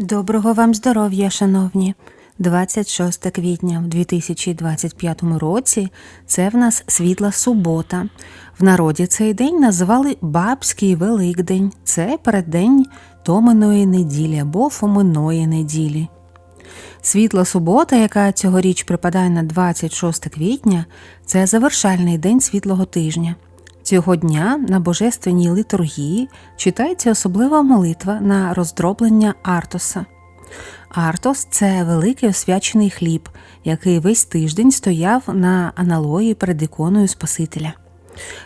Доброго вам здоров'я, шановні! 26 квітня в 2025 році це в нас світла субота. В народі цей день називали Бабський Великдень. Це переддень Томиної неділі або Фоминої неділі. Світла субота, яка цьогоріч припадає на 26 квітня, це завершальний день світлого тижня. Цього дня на божественній литургії читається особлива молитва на роздроблення Артоса. Артос це великий освячений хліб, який весь тиждень стояв на аналої перед іконою Спасителя.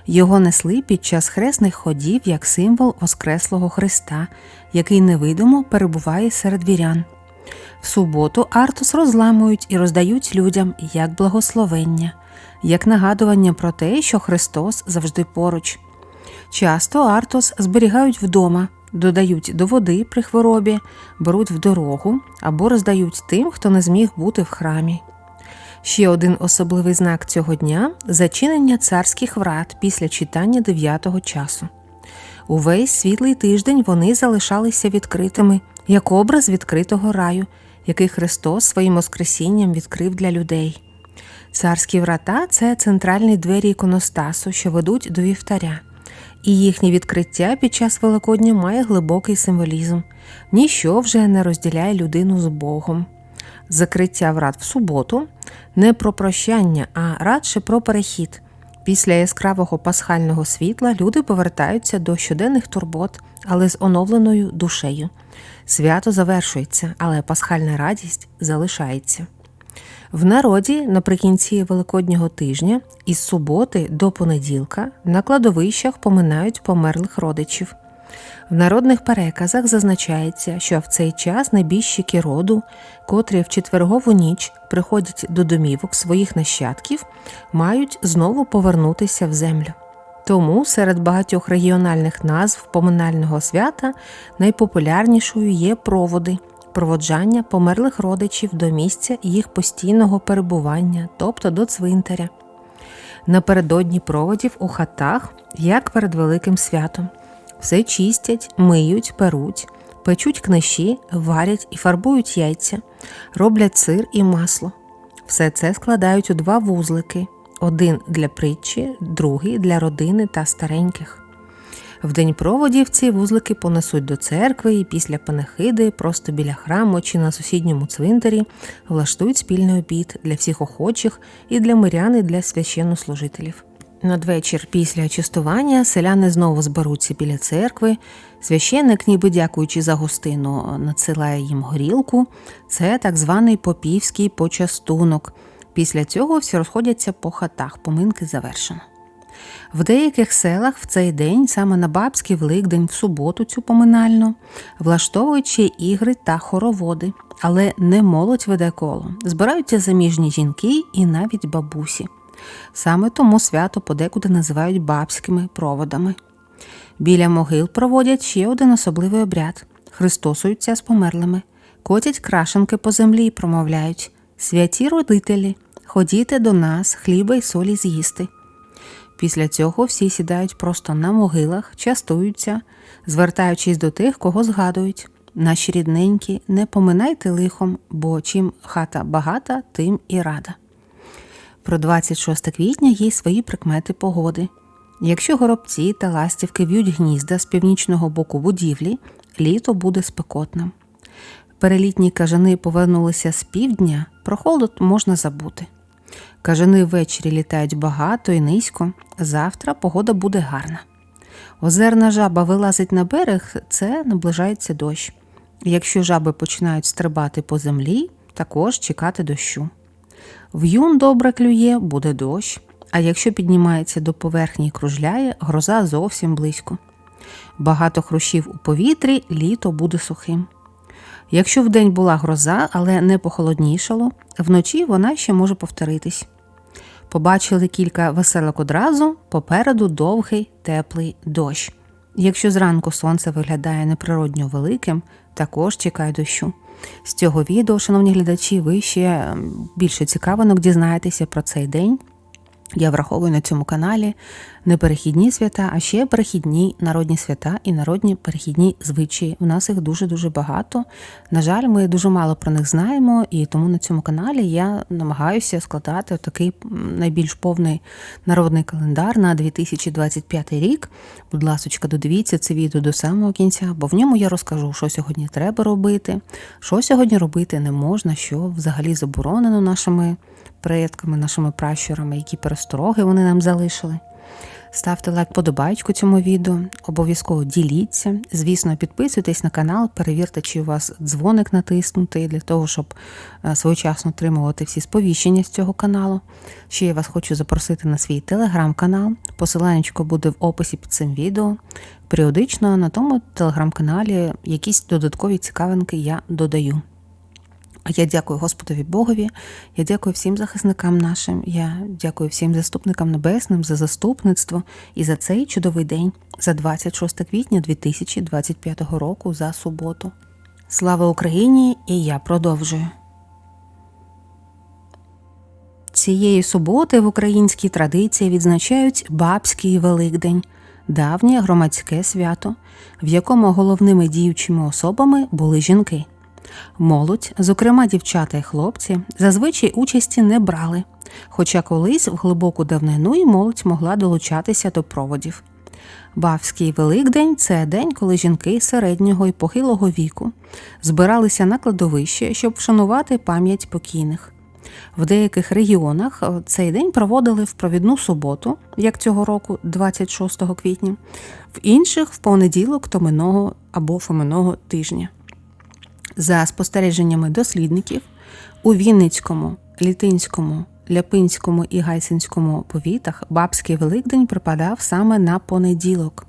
Його несли під час хресних ходів як символ Воскреслого Христа, який невидимо перебуває серед вірян. В суботу Артос розламують і роздають людям як благословення, як нагадування про те, що Христос завжди поруч. Часто Артос зберігають вдома, додають до води при хворобі, беруть в дорогу або роздають тим, хто не зміг бути в храмі. Ще один особливий знак цього дня зачинення царських врат після читання дев'ятого часу. Увесь світлий тиждень вони залишалися відкритими, як образ відкритого раю, який Христос своїм Воскресінням відкрив для людей. Царські врата це центральні двері іконостасу, що ведуть до вівтаря, і їхнє відкриття під час Великодня має глибокий символізм. Ніщо вже не розділяє людину з Богом. Закриття врат в суботу не про прощання, а радше про перехід. Після яскравого пасхального світла люди повертаються до щоденних турбот, але з оновленою душею. Свято завершується, але пасхальна радість залишається. В народі наприкінці Великоднього тижня із суботи до понеділка на кладовищах поминають померлих родичів. В народних переказах зазначається, що в цей час небіжчики роду, котрі в четвергову ніч приходять до домівок своїх нащадків, мають знову повернутися в землю. Тому серед багатьох регіональних назв поминального свята найпопулярнішою є проводи проводжання померлих родичів до місця їх постійного перебування, тобто до цвинтаря. Напередодні проводів у хатах, як перед великим святом. Все чистять, миють, перуть, печуть книші, варять і фарбують яйця, роблять сир і масло. Все це складають у два вузлики: один для притчі, другий для родини та стареньких. В день проводів ці вузлики понесуть до церкви і після панахиди, просто біля храму чи на сусідньому цвинтарі влаштують спільний обід для всіх охочих і для мирян, і для священнослужителів. Надвечір після частування селяни знову зберуться біля церкви. Священник, ніби дякуючи за гостину, надсилає їм горілку. Це так званий попівський почастунок. Після цього всі розходяться по хатах, поминки завершено. В деяких селах в цей день, саме на Бабський Великдень, в суботу цю поминальну, влаштовують ще ігри та хороводи, але не молодь веде коло. Збираються заміжні жінки і навіть бабусі. Саме тому свято подекуди називають бабськими проводами. Біля могил проводять ще один особливий обряд христосуються з померлими, котять крашенки по землі і промовляють Святі родителі, ходіте до нас, хліба й солі з'їсти. Після цього всі сідають просто на могилах, частуються, звертаючись до тих, кого згадують. Наші рідненькі, не поминайте лихом, бо чим хата багата, тим і рада. Про 26 квітня є свої прикмети погоди. Якщо горобці та ластівки в'ють гнізда з північного боку будівлі, літо буде спекотним. Перелітні кажани повернулися з півдня, про холод можна забути. Кажани ввечері літають багато і низько, завтра погода буде гарна. Озерна жаба вилазить на берег, це наближається дощ. Якщо жаби починають стрибати по землі, також чекати дощу. В'юн добре клює, буде дощ, а якщо піднімається до поверхні і кружляє, гроза зовсім близько. Багато хрущів у повітрі, літо буде сухим. Якщо вдень була гроза, але не похолоднішало, вночі вона ще може повторитись. Побачили кілька веселок одразу, попереду довгий теплий дощ. Якщо зранку сонце виглядає неприродньо великим, також чекай дощу. З цього відео, шановні глядачі, ви ще більше цікавинок дізнаєтеся про цей день. Я враховую на цьому каналі не перехідні свята, а ще перехідні народні свята і народні перехідні звичаї. У нас їх дуже-дуже багато. На жаль, ми дуже мало про них знаємо, і тому на цьому каналі я намагаюся складати такий найбільш повний народний календар на 2025 рік. Будь ласка, додивіться це відео до самого кінця, бо в ньому я розкажу, що сьогодні треба робити, що сьогодні робити не можна, що взагалі заборонено нашими предками, нашими пращурами, які перестороги вони нам залишили. Ставте лайк подобайку цьому відео, обов'язково діліться. Звісно, підписуйтесь на канал, перевірте, чи у вас дзвоник натиснутий для того, щоб е, своєчасно отримувати всі сповіщення з цього каналу. Ще я вас хочу запросити на свій телеграм-канал. Посилання буде в описі під цим відео. Періодично на тому телеграм-каналі якісь додаткові цікавинки я додаю. А я дякую Господові Богові, я дякую всім захисникам нашим, я дякую всім заступникам небесним за заступництво і за цей чудовий день, за 26 квітня 2025 року за суботу. Слава Україні! І я продовжую. Цієї суботи в українській традиції відзначають Бабський Великдень, давнє громадське свято, в якому головними діючими особами були жінки. Молодь, зокрема дівчата і хлопці, зазвичай участі не брали, хоча колись в глибоку давнину і молодь могла долучатися до проводів. Бавський Великдень це день, коли жінки середнього і похилого віку збиралися на кладовище, щоб вшанувати пам'ять покійних. В деяких регіонах цей день проводили в провідну суботу, як цього року, 26 квітня, в інших в понеділок томиного або фоминого тижня. За спостереженнями дослідників, у Вінницькому, Літинському, Ляпинському і Гайсинському повітах Бабський Великдень припадав саме на понеділок,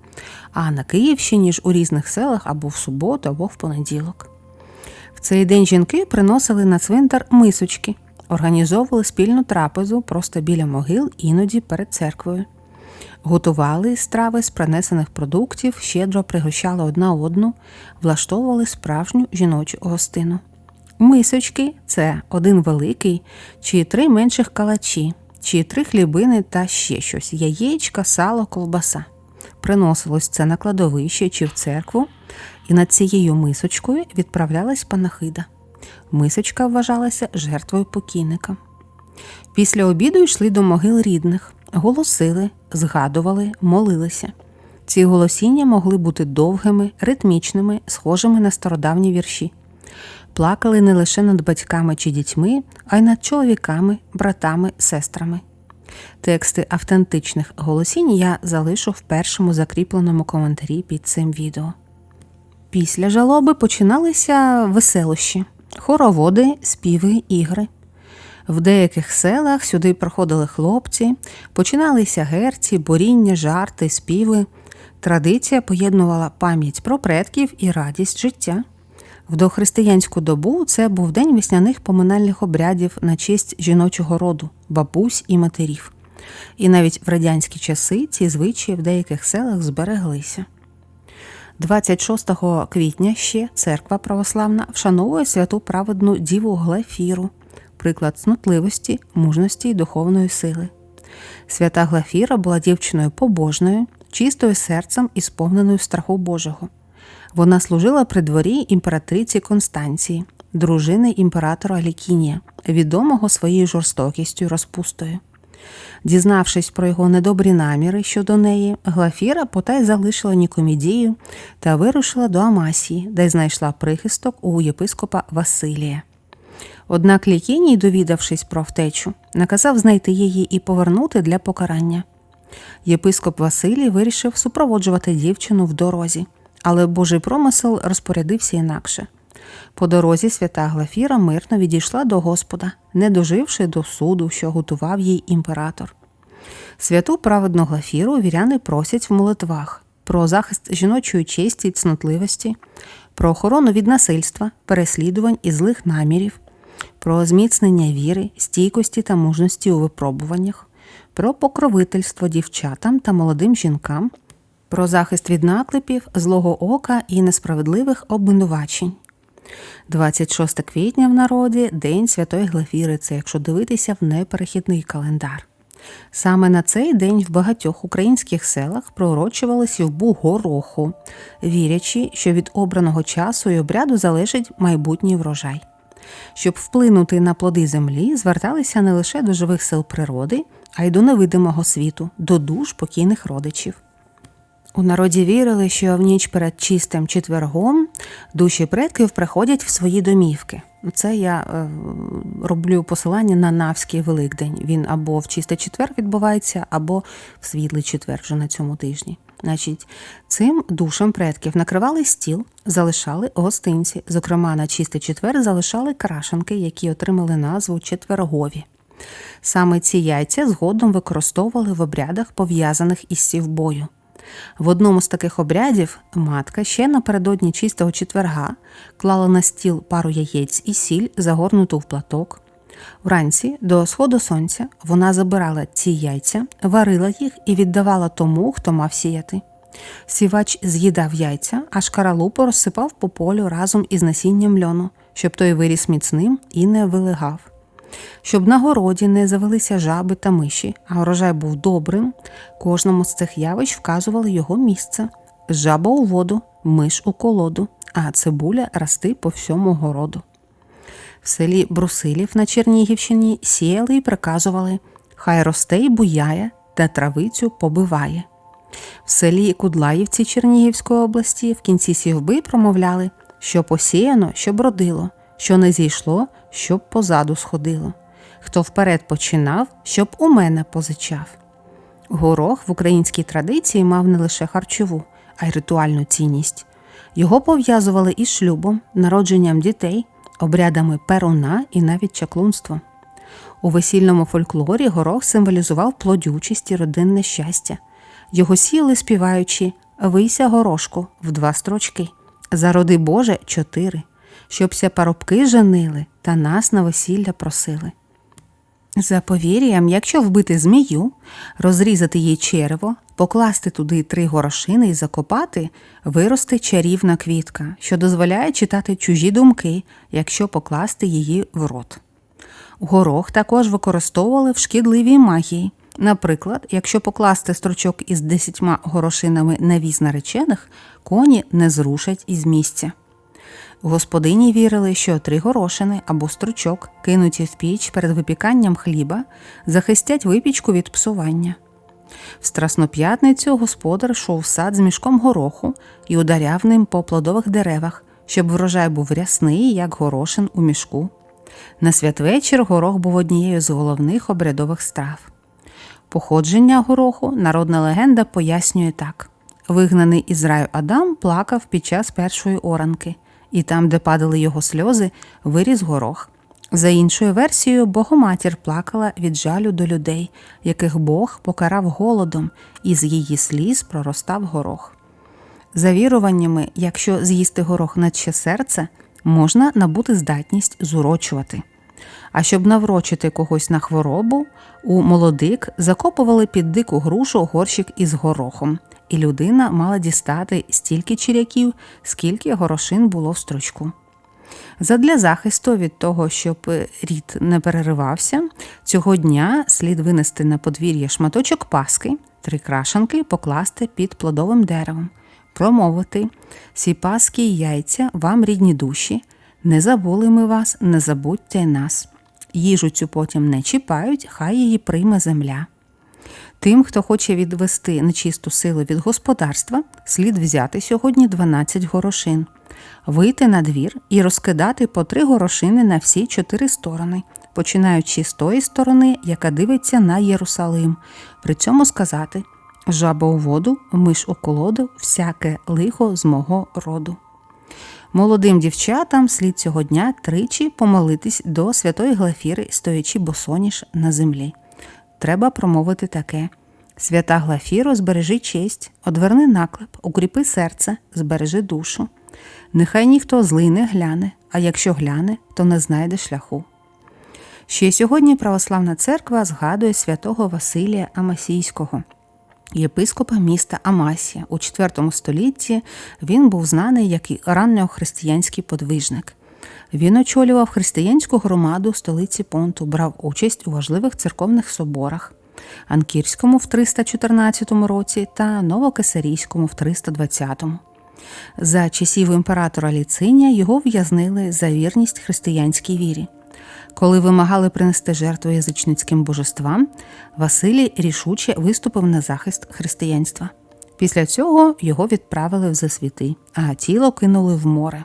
а на Київщині ж у різних селах або в суботу, або в понеділок. В цей день жінки приносили на цвинтар мисочки, організовували спільну трапезу просто біля могил, іноді перед церквою. Готували страви з принесених продуктів, щедро пригощали одна одну, влаштовували справжню жіночу гостину. Мисочки це один великий, чи три менших калачі, чи три хлібини та ще щось яєчка, сало, колбаса. Приносилось це на кладовище чи в церкву, і над цією мисочкою відправлялась панахида. Мисочка вважалася жертвою покійника. Після обіду йшли до могил рідних голосили, згадували, молилися. Ці голосіння могли бути довгими, ритмічними, схожими на стародавні вірші. Плакали не лише над батьками чи дітьми, а й над чоловіками, братами, сестрами. Тексти автентичних голосінь я залишу в першому закріпленому коментарі під цим відео. Після жалоби починалися веселощі, хороводи, співи, ігри. В деяких селах сюди проходили хлопці, починалися герці, боріння, жарти, співи. Традиція поєднувала пам'ять про предків і радість життя. В дохристиянську добу це був день весняних поминальних обрядів на честь жіночого роду, бабусь і матерів. І навіть в радянські часи ці звичаї в деяких селах збереглися. 26 квітня ще церква православна вшановує святу праведну діву Глафіру – приклад снотливості, мужності і духовної сили. Свята Глафіра була дівчиною побожною, чистою серцем і сповненою страху Божого. Вона служила при дворі імператриці Констанції, дружини імператора Лікінія, відомого своєю жорстокістю і розпустою. Дізнавшись про його недобрі наміри щодо неї, Глафіра потай залишила Нікомідію та вирушила до Амасії, де знайшла прихисток у єпископа Василія. Однак Лікіній, довідавшись про втечу, наказав знайти її і повернути для покарання. Єпископ Василій вирішив супроводжувати дівчину в дорозі, але Божий промисел розпорядився інакше. По дорозі свята Глафіра мирно відійшла до Господа, не доживши до суду, що готував їй імператор. Святу праведну Глафіру віряни просять в молитвах про захист жіночої честі й цнотливості, про охорону від насильства, переслідувань і злих намірів, про зміцнення віри, стійкості та мужності у випробуваннях, про покровительство дівчатам та молодим жінкам, про захист від наклепів, злого ока і несправедливих обвинувачень. 26 квітня в народі День Святої Глафіри, це якщо дивитися в неперехідний календар. Саме на цей день в багатьох українських селах пророчували сівбу гороху, вірячи, що від обраного часу і обряду залежить майбутній врожай. Щоб вплинути на плоди землі, зверталися не лише до живих сил природи, а й до невидимого світу, до душ покійних родичів. У народі вірили, що в ніч перед чистим четвергом душі предків приходять в свої домівки. Це я е, роблю посилання на Навський Великдень. Він або в чистий четвер відбувається, або в світлий четвер вже на цьому тижні. Значить, цим душам предків накривали стіл, залишали гостинці. Зокрема, на чистий четвер залишали крашенки, які отримали назву четвергові. Саме ці яйця згодом використовували в обрядах, пов'язаних із сівбою. В одному з таких обрядів матка ще напередодні чистого четверга клала на стіл пару яєць і сіль, загорнуту в платок. Вранці до сходу сонця вона забирала ці яйця, варила їх і віддавала тому, хто мав сіяти. Сівач з'їдав яйця, а шкаралупу розсипав по полю разом із насінням льону, щоб той виріс міцним і не вилигав. Щоб на городі не завелися жаби та миші, а урожай був добрим, кожному з цих явищ вказували його місце: жаба у воду, миш у колоду, а цибуля рости по всьому городу. В селі Брусилів на Чернігівщині сіяли і приказували Хай росте й буяє та травицю побиває. В селі Кудлаївці Чернігівської області в кінці сівби промовляли, що посіяно, щоб родило, що не зійшло, щоб позаду сходило. Хто вперед починав, щоб у мене позичав. Горох в українській традиції мав не лише харчову, а й ритуальну цінність. Його пов'язували із шлюбом, народженням дітей, обрядами перуна і навіть чаклунством. У весільному фольклорі горох символізував плодючість і родинне щастя. Його сіли співаючи Вийся горошку в два строчки, зароди Боже чотири, щобся парубки женили та нас на весілля просили. За повір'ям, якщо вбити змію, розрізати їй черево, покласти туди три горошини і закопати, виросте чарівна квітка, що дозволяє читати чужі думки, якщо покласти її в рот. Горох також використовували в шкідливій магії. Наприклад, якщо покласти стручок із десятьма горошинами на віз наречених, коні не зрушать із місця. Господині вірили, що три горошини або стручок, кинуті в піч перед випіканням хліба, захистять випічку від псування. В Страсну п'ятницю господар йшов в сад з мішком гороху і ударяв ним по плодових деревах, щоб врожай був рясний, як горошин у мішку. На святвечір горох був однією з головних обрядових страв. Походження гороху народна легенда пояснює так: вигнаний із раю Адам плакав під час першої оранки, і там, де падали його сльози, виріс горох. За іншою версією, Богоматір плакала від жалю до людей, яких Бог покарав голодом, і з її сліз проростав горох. За віруваннями, якщо з'їсти горох наче серце, можна набути здатність зурочувати. А щоб наврочити когось на хворобу, у молодик закопували під дику грушу горщик із горохом, і людина мала дістати стільки черяків, скільки горошин було в строчку. Задля захисту від того, щоб рід не переривався, цього дня слід винести на подвір'я шматочок паски, три крашанки покласти під плодовим деревом, промовити сі паски й яйця вам рідні душі, не забули ми вас, не забудьте нас. Їжу цю потім не чіпають, хай її прийме земля. Тим, хто хоче відвести нечисту силу від господарства, слід взяти сьогодні 12 горошин, вийти на двір і розкидати по три горошини на всі чотири сторони, починаючи з тої сторони, яка дивиться на Єрусалим. При цьому сказати жаба у воду, миш у колоду, всяке лихо з мого роду. Молодим дівчатам слід цього дня тричі помолитись до святої Глафіри, стоячи босоніж на землі. Треба промовити таке: Свята Глафіро, збережи честь, одверни наклеп, укріпи серце, збережи душу. Нехай ніхто злий не гляне, а якщо гляне, то не знайде шляху. Ще сьогодні Православна церква згадує святого Василія Амасійського. Єпископа міста Амасія у IV столітті він був знаний як і ранньохристиянський подвижник. Він очолював християнську громаду столиці Понту, брав участь у важливих церковних соборах. Анкірському в 314 році та Новокесарійському в 320. За часів імператора Ліцинія його в'язнили за вірність християнській вірі. Коли вимагали принести жертву язичницьким божествам, Василій рішуче виступив на захист християнства. Після цього його відправили в засвіти, а тіло кинули в море.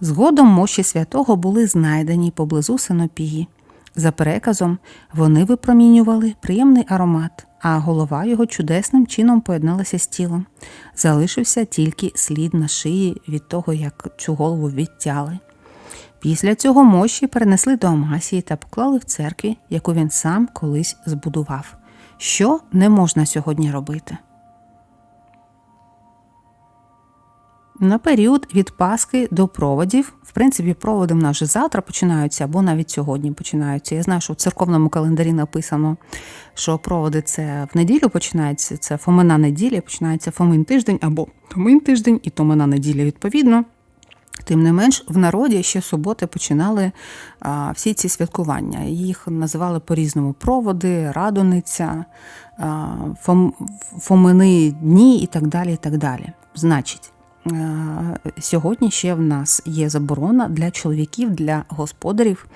Згодом мощі святого були знайдені поблизу Синопії. За переказом, вони випромінювали приємний аромат, а голова його чудесним чином поєдналася з тілом. Залишився тільки слід на шиї від того, як цю голову відтяли. Після цього мощі перенесли до Амасії та поклали в церкві, яку він сам колись збудував. Що не можна сьогодні робити? На період від Пасхи до проводів, в принципі, проводи в нас вже завтра починаються, або навіть сьогодні починаються. Я знаю, що в церковному календарі написано, що проводи це в неділю починаються, це Фомина неділя, починається Фомин тиждень або Томин тиждень і Томина неділя відповідно. Тим не менш, в народі ще суботи починали а, всі ці святкування. Їх називали по-різному проводи, радониця, а, фом, фомини дні і так далі. і так далі. Значить, Сьогодні ще в нас є заборона для чоловіків, для господарів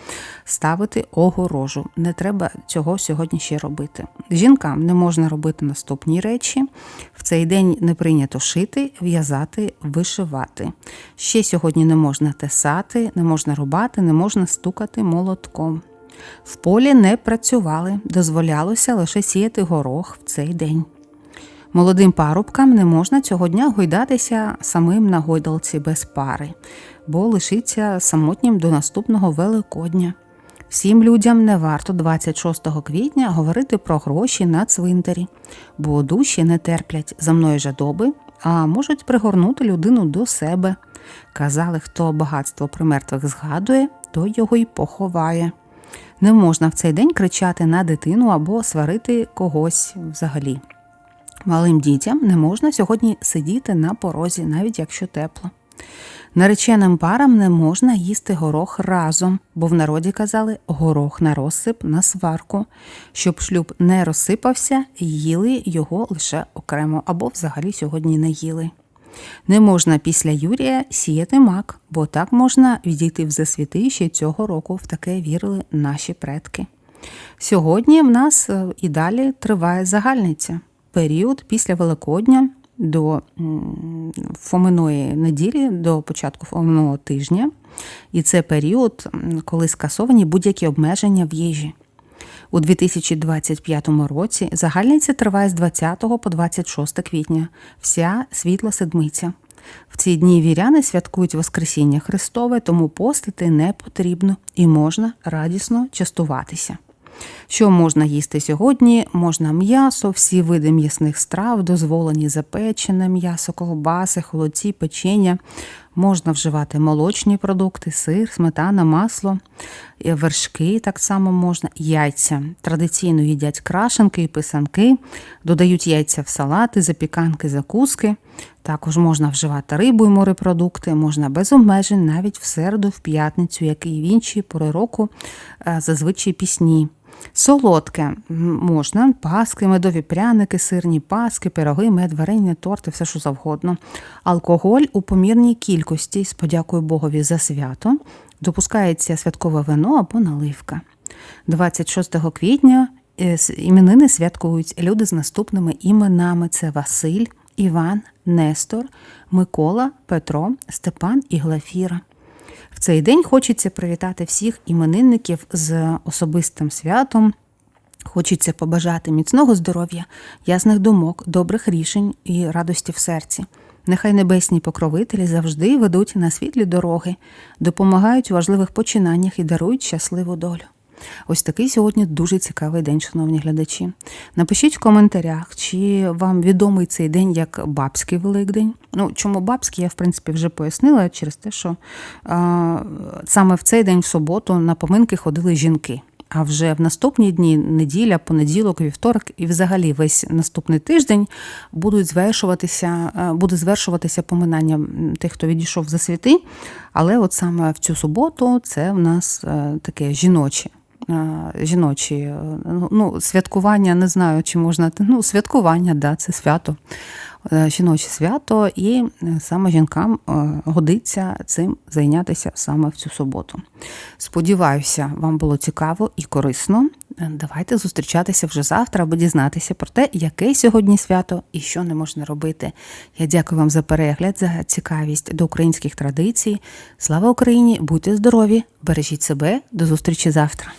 ставити огорожу. Не треба цього сьогодні ще робити. Жінкам не можна робити наступні речі. В цей день не прийнято шити, в'язати, вишивати. Ще сьогодні не можна тесати, не можна рубати, не можна стукати молотком. В полі не працювали, дозволялося лише сіяти горох в цей день. Молодим парубкам не можна цього дня гойдатися самим на гойдалці без пари, бо лишиться самотнім до наступного Великодня. Всім людям не варто 26 квітня говорити про гроші на цвинтарі, бо душі не терплять земної жадоби, а можуть пригорнути людину до себе. Казали, хто багатство при мертвих згадує, той його й поховає. Не можна в цей день кричати на дитину або сварити когось взагалі. Малим дітям не можна сьогодні сидіти на порозі, навіть якщо тепло. Нареченим парам не можна їсти горох разом, бо в народі казали горох на розсип на сварку. Щоб шлюб не розсипався, їли його лише окремо або взагалі сьогодні не їли. Не можна після Юрія сіяти мак, бо так можна відійти в засвіти ще цього року, в таке вірили наші предки. Сьогодні в нас е, і далі триває загальниця період після Великодня до Фоминої неділі, до початку Фоминого тижня. І це період, коли скасовані будь-які обмеження в їжі. У 2025 році загальниця триває з 20 по 26 квітня, вся світла седмиця. В ці дні віряни святкують Воскресіння Христове, тому постити не потрібно і можна радісно частуватися. Що можна їсти сьогодні? Можна м'ясо, всі види м'ясних страв, дозволені запечене м'ясо, ковбаси, холодці, печення. Можна вживати молочні продукти, сир, сметана, масло, вершки так само можна, яйця. Традиційно їдять крашенки і писанки, додають яйця в салати, запіканки, закуски. Також можна вживати рибу і морепродукти, можна без обмежень навіть в середу, в п'ятницю, як і в інші пори року, е, зазвичай пісні. Солодке можна, паски, медові пряники, сирні паски, пироги, мед, варення, торти, все що завгодно. Алкоголь у помірній кількості, з подякою Богові за свято, допускається святкове вино або наливка. 26 квітня е, іменини святкують люди з наступними іменами: це Василь, Іван, Нестор, Микола, Петро, Степан і Глафіра. Цей день хочеться привітати всіх іменинників з особистим святом. Хочеться побажати міцного здоров'я, ясних думок, добрих рішень і радості в серці. Нехай небесні покровителі завжди ведуть на світлі дороги, допомагають у важливих починаннях і дарують щасливу долю. Ось такий сьогодні дуже цікавий день, шановні глядачі. Напишіть в коментарях, чи вам відомий цей день як Бабський Великдень. Ну, чому Бабський, я в принципі вже пояснила через те, що а, саме в цей день, в суботу, на поминки ходили жінки. А вже в наступні дні, неділя, понеділок, вівторок і взагалі весь наступний тиждень будуть звершуватися, буде звершуватися поминання тих, хто відійшов за світи. Але от саме в цю суботу це в нас таке жіноче е, жіночі. е, ну, святкування, не знаю, чи можна. Ну, святкування, да, це свято. Е, Жіноче свято, і е, саме жінкам е, годиться цим зайнятися саме в цю суботу. Сподіваюся, вам було цікаво і корисно. Е, Давайте зустрічатися вже завтра, аби дізнатися про те, яке сьогодні свято і що не можна робити. Я дякую вам за перегляд, за цікавість до українських традицій. Слава Україні! Будьте здорові! Бережіть себе, до зустрічі завтра.